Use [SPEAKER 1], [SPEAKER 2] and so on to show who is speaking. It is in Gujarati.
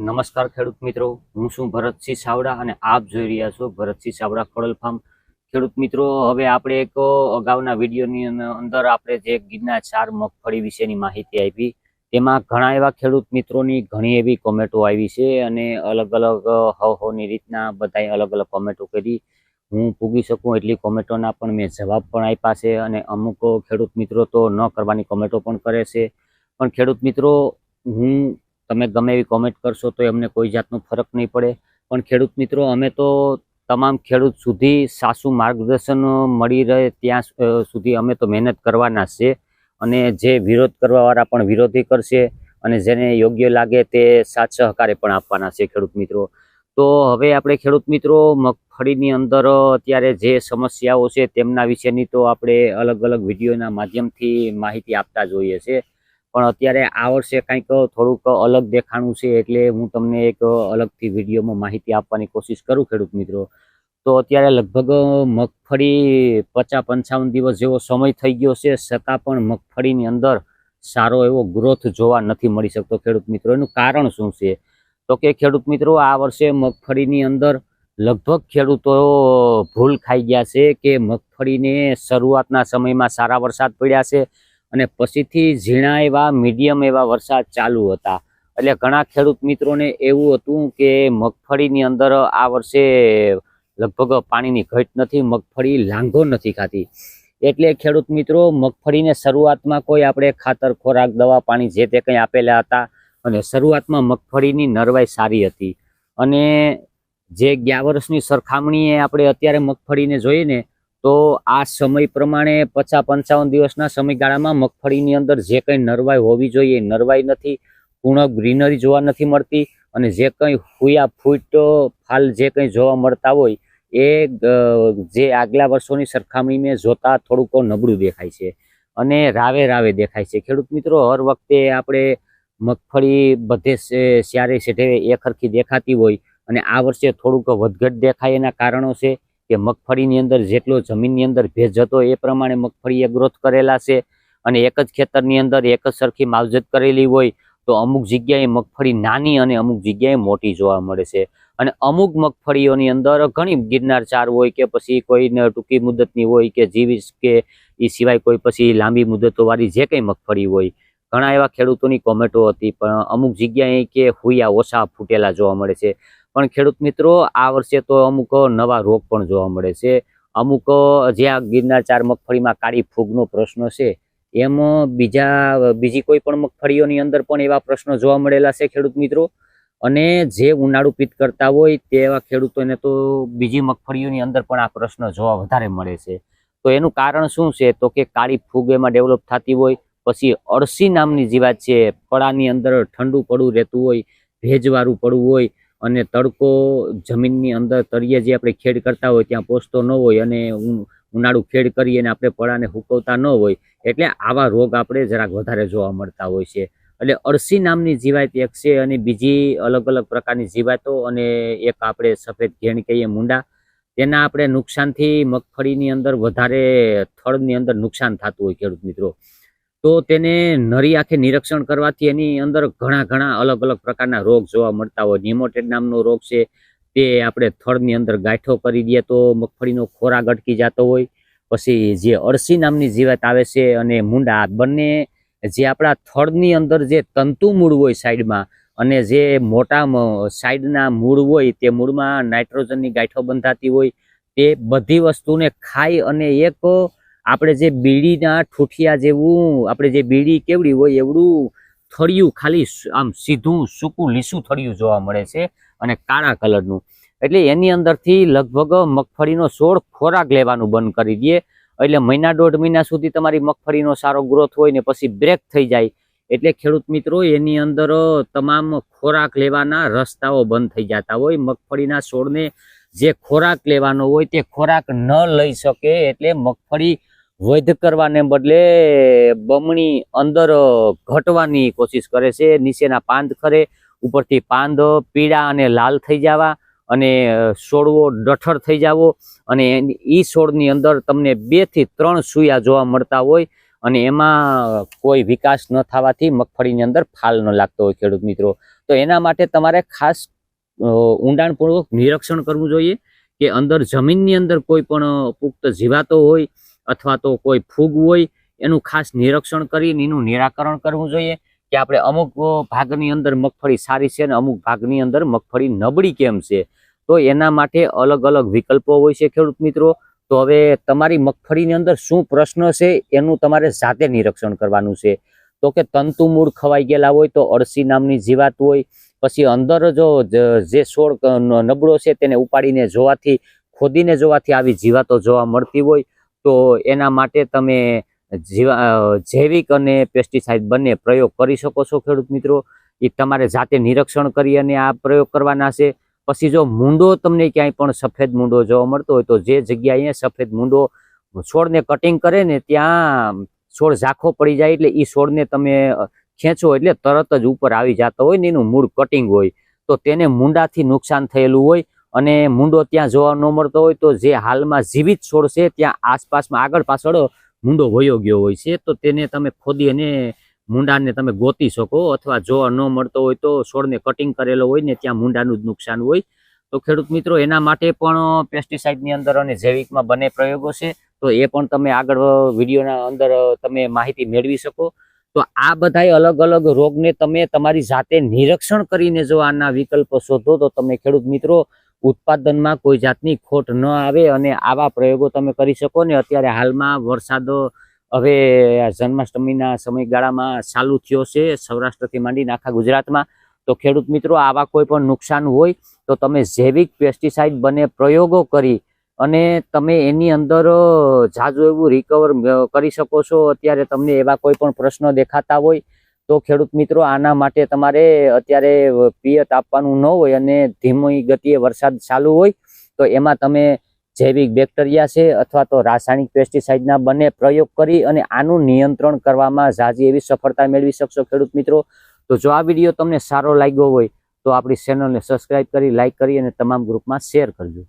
[SPEAKER 1] નમસ્કાર ખેડૂત મિત્રો. હું છું ભરતસિંહ સાવડા અને આપ જોઈ રહ્યા છો ભરતસિંહ સાવડા ખોડલ ફાર્મ. ખેડૂત મિત્રો, હવે આપણે એક અગાઉના વિડીયોની અંદર આપણે જે ગીરના ચાર મગફળી વિશેની માહિતી આપી, તેમાં ઘણા એવા ખેડૂત મિત્રોની ઘણી એવી કોમેન્ટો આવી છે અને અલગ અલગ હવ હવની રીતના બધાએ અલગ અલગ કોમેન્ટો કરી. હું પૂગી શકું એટલી કોમેન્ટોના પણ મેં જવાબ પણ આપ્યા છે અને અમુક ખેડૂત મિત્રો તો ન કરવાની કોમેન્ટો પણ કરે છે. પણ ખેડૂત મિત્રો, હું તમે ગમે એવી કોમેન્ટ કરશો તો એમને કોઈ જાતનો ફરક નહીં પડે. પણ ખેડૂત મિત્રો, અમે તો તમામ ખેડૂત સુધી સાસુ માર્ગદર્શન મળી રહે ત્યાં સુધી અમે તો મહેનત કરવાના છે. અને જે વિરોધ કરવાવાળા પણ વિરોધી કરશે અને જેને યોગ્ય લાગે તે સાથ સહકારે પણ આપવાના છે ખેડૂત મિત્રો. તો હવે આપણે ખેડૂત મિત્રો, મગફળીની અંદર અત્યારે જે સમસ્યાઓ છે તેમના વિશેની તો આપણે અલગ અલગ વિડીયોના માધ્યમથી માહિતી આપતા જોઈએ છે પણ અત્યારે આ વર્ષે કંઈક થોડુંક અલગ દેખાણું છે એટલે હું તમને એક અલગથી વિડીયોમાં માહિતી આપવાની કોશિશ કરું ખેડૂત મિત્રો. તો અત્યારે લગભગ મગફળી પચાસ પંચાવન દિવસ જેવો સમય થઈ ગયો છે, છતાં પણ મગફળીની અંદર સારો એવો ગ્રોથ જોવા નથી મળી શકતો ખેડૂત મિત્રો. એનું કારણ શું છે? તો કે ખેડૂત મિત્રો, આ વર્ષે મગફળીની અંદર લગભગ ખેડૂતો ભૂલ ખાઈ ગયા છે કે મગફળીને શરૂઆતના સમયમાં સારા વરસાદ પડ્યા છે. અને પછીથી ઝીણા એવા, મીડિયમ એવા વરસાદ ચાલુ હતા. એટલે ઘણા ખેડૂત મિત્રોને એવું હતું કે મગફળીની અંદર આ વર્ષે લગભગ પાણીની ઘટ નથી, મગફળી લાંઘો નથી ખાતી. એટલે ખેડૂત મિત્રો, મગફળીને શરૂઆતમાં કોઈ આપણે ખાતર, ખોરાક, દવા, પાણી જે તે કંઈ આપેલા હતા અને શરૂઆતમાં મગફળીની નરવાઈ સારી હતી. અને જે ગયા વર્ષની સરખામણીએ આપણે અત્યારે મગફળીને જોઈએ ને તો આ સમય પ્રમાણે પચાસ પંચાવન દિવસના સમયગાળામાં મગફળીની અંદર જે કંઈ નરવાઈ હોવી જોઈએ નરવાઈ નથી, પૂર્ણ ગ્રીનરી જોવા નથી મળતી અને જે કંઈ હુયા ફૂટ, ફાલ જે કંઈ જોવા મળતા હોય, એ જે આગલા વર્ષોની સરખામણીમાં જોતા થોડુંક નબળું દેખાય છે અને રાવે રાવે દેખાય છે. ખેડૂત મિત્રો, હર વખતે આપણે મગફળી બધે સ્યારે સેઠે એકરખી દેખાતી હોય અને આ વર્ષે થોડુંક વધઘટ દેખાય એના કારણો છે. કે મગફળીની અંદર જેટલો જમીનની અંદર ભેજ હતો એ પ્રમાણે મગફળીએ ગ્રોથ કરેલા છે અને એક જ ખેતરની અંદર એક જ સરખી માવજત કરેલી હોય તો અમુક જગ્યાએ મગફળી નાની અને અમુક જગ્યાએ મોટી જોવા મળે છે. અને અમુક મગફળીઓની અંદર ઘણી ગિરનાર ચાર હોય કે પછી કોઈ ટૂંકી મુદતની હોય કે જીવીસ કે એ સિવાય કોઈ પછી લાંબી મુદતોવાળી જે કંઈ મગફળી હોય. ઘણા એવા ખેડૂતોની કોમેન્ટો હતી પણ અમુક જગ્યાએ કે હુયા ઓછા ફૂટેલા જોવા મળે છે. પણ ખેડૂત મિત્રો, આ વર્ષે તો અમુક નવા રોગ પણ જોવા મળે છે. અમુક, જે આ ગિરનાર ચાર મગફળીમાં કાળી ફૂગનો પ્રશ્ન છે, એમ બીજા, બીજી કોઈ પણ મગફળીઓની અંદર પણ એવા પ્રશ્નો જોવા મળેલા છે ખેડૂત મિત્રો. અને જે ઉનાળુ પિત કરતા હોય તેવા ખેડૂતોને તો બીજી મગફળીઓની અંદર પણ આ પ્રશ્ન જોવા વધારે મળે છે. તો એનું કારણ શું છે? તો કે કાળી ફૂગ એમાં ડેવલપ થતી હોય, પછી અળસી નામની જીવાત છે પડાની અંદર ઠંડુ પડવું રહેતું હોય, ભેજવાળું પડવું હોય અને તડકો જમીનની અંદર તળિયે જે આપણે ખેડ કરતા હોય ત્યાં પહોંચતો ન હોય અને ઉનાળું ખેડ કરીએ અને આપણે પડાને હુકવતા ન હોય, એટલે આવા રોગ આપણે જરાક વધારે જોવા મળતા હોય છે. એટલે અળસી નામની જીવાત એક છે અને બીજી અલગ અલગ પ્રકારની જીવાતો અને એક આપણે સફેદ ઘેણ કહીએ મુંડા, તેના આપણે નુકસાનથી મગફળીની અંદર વધારે, થળની અંદર નુકસાન થતું હોય ખેડૂત મિત્રો. તો તેને નરી આંખે નિરીક્ષણ કરવાથી એની અંદર ઘણા ઘણા અલગ અલગ પ્રકારના રોગ જોવા મળતા હોય. નિમોટેડ નામનો રોગ છે. તે આપણે થળની અંદર ગાંઠો કરી દઈએ તો મગફળીનો ખોરાક અટકી જતો હોય. પછી જે અળસી નામની જીવાત આવે છે અને મુંડા બંને જે આપણા થળની અંદર જે તંતુ મૂળ હોય સાઈડમાં અને જે મોટા સાઈડના મૂળ હોય તે મૂળમાં નાઇટ્રોજનની ગાંઠો બંધાતી હોય. તે બધી વસ્તુને ખાઈ અને એક આપણે જે બીડીના ઠૂઠિયા જેવું, આપણે જે બીડી કેવડી હોય એવડું થળિયું ખાલી આમ સીધું સૂકું લીસું થળિયું જોવા મળે છે અને કાળા કલરનું. એટલે એની અંદરથી લગભગ મગફળીનો છોડ ખોરાક લેવાનું બંધ કરી દે એટલે મહિના દોઢ મહિના સુધી તમારી મગફળીનો સારો ગ્રોથ હોય ને પછી બ્રેક થઈ જાય. એટલે ખેડૂત મિત્રો, એની અંદર તમામ ખોરાક લેવાના રસ્તાઓ બંધ થઈ જતા હોય. મગફળીના છોડને જે ખોરાક લેવાનો હોય તે ખોરાક ન લઈ શકે એટલે મગફળી વૈધ કરવાને બદલે બમણી અંદર ઘટવાની કોશિશ કરે છે. નીચેના પાંદ ખરે, ઉપરથી પાંદ પીળા અને લાલ થઈ જવા અને છોડવો ડઠર થઈ જાવો અને એ છોડની અંદર તમને બેથી ત્રણ સુયા જોવા મળતા હોય અને એમાં કોઈ વિકાસ ન થવાથી મગફળીની અંદર ફાલ ન લાગતો હોય ખેડૂત મિત્રો. તો એના માટે તમારે ખાસ ઊંડાણપૂર્વક નિરીક્ષણ કરવું જોઈએ કે અંદર જમીનની અંદર કોઈ પણ પુખ્ત જીવાતો હોય અથવા તો કોઈ ફૂગ હોય, એનું ખાસ નિરીક્ષણ કરીને એનું નિરાકરણ કરવું જોઈએ કે આપણે અમુક ભાગની અંદર મગફળી સારી છે અને અમુક ભાગની અંદર મગફળી નબળી કેમ છે. તો એના માટે અલગ અલગ વિકલ્પો હોય છે ખેડૂત મિત્રો. તો હવે તમારી મગફળીની અંદર શું પ્રશ્ન છે એનું તમારે જાતે નિરીક્ષણ કરવાનું છે. તો કે તંતુ મૂળ ખવાઈ ગયેલા હોય તો અળસી નામની જીવાત હોય, પછી અંદર જો જે છોડ નબળો છે તેને ઉપાડીને જોવાથી, ખોદીને જોવાથી આવી જીવાતો જોવા મળતી હોય. તો એના માટે તમે જીવા જૈવિક અને પેસ્ટિસાઇડ બંને પ્રયોગ કરી શકો છો ખેડૂત મિત્રો. એ તમારે જાતે નિરીક્ષણ કરી અને આ પ્રયોગ કરવાના છે. પછી જો મૂંડો તમને ક્યાંય પણ સફેદ મૂંડો જોવા મળતો હોય તો જે જગ્યાએ સફેદ મૂંડો છોડને કટિંગ કરે ને ત્યાં છોડ ઝાંખો પડી જાય એટલે એ છોડને તમે ખેંચો એટલે તરત જ ઉપર આવી જતો હોય ને એનું મૂળ કટિંગ હોય. તો તેને મૂંડાથી નુકસાન થયેલું હોય. અને મૂંડો ત્યાં જોવા ન મળતો હોય તો જે હાલમાં જીવિત છોડ છે, ત્યાં આસપાસમાં આગળ પાછળ મૂંડો વયો ગયો હોય છે, તો તેને તમે ખોદી અને મૂંડાને તમે ગોતી શકો અથવા જોવા ન મળતો હોય તો છોડને કટિંગ કરેલો હોય ને ત્યાં મૂંડાનું જ નુકસાન હોય. તો ખેડૂત મિત્રો, એના માટે પણ પેસ્ટિસાઇડની અંદર અને જૈવિકમાં બંને પ્રયોગો છે, તો એ પણ તમે આગળ વિડીયોના અંદર તમે માહિતી મેળવી શકો. તો આ બધાય અલગ અલગ રોગને તમે તમારી જાતે નિરીક્ષણ કરીને જો આના વિકલ્પો શોધો તો તમે ખેડૂત મિત્રો ઉત્પાદનમાં કોઈ જાતની ખોટ ન આવે અને આવા પ્રયોગો તમે કરી શકો ને. અત્યારે હાલમાં વરસાદો હવે જન્માષ્ટમીના સમયગાળામાં ચાલુ થયો છે, સૌરાષ્ટ્રથી માંડીને આખા ગુજરાતમાં. તો ખેડૂત મિત્રો, આવા કોઈ પણ નુકસાન હોય તો તમે જૈવિક પેસ્ટિસાઇડ બને પ્રયોગો કરી અને તમે એની અંદર જાજુ એવું રિકવર કરી શકો છો. અત્યારે તમને એવા કોઈ પણ પ્રશ્નો દેખાતા હોય તો ખેડૂત મિત્રો, આના માટે તમારે અત્યારે પિયત આપવાનું ન હોય અને ધીમી ગતિએ વરસાદ ચાલુ હોય, તો એમાં તમે જૈવિક બેક્ટેરિયા છે અથવા તો રાસાયણિક પેસ્ટિસાઇડના બંને પ્રયોગ કરી અને આનું નિયંત્રણ કરવામાં ઝાઝી એવી સફળતા મેળવી શકશો ખેડૂત મિત્રો. તો જો આ વીડિયો તમને સારો લાગ્યો હોય, તો આપણી ચેનલને સબસ્ક્રાઈબ કરી, લાઇક કરી અને તમામ ગ્રુપમાં શેર કરજો.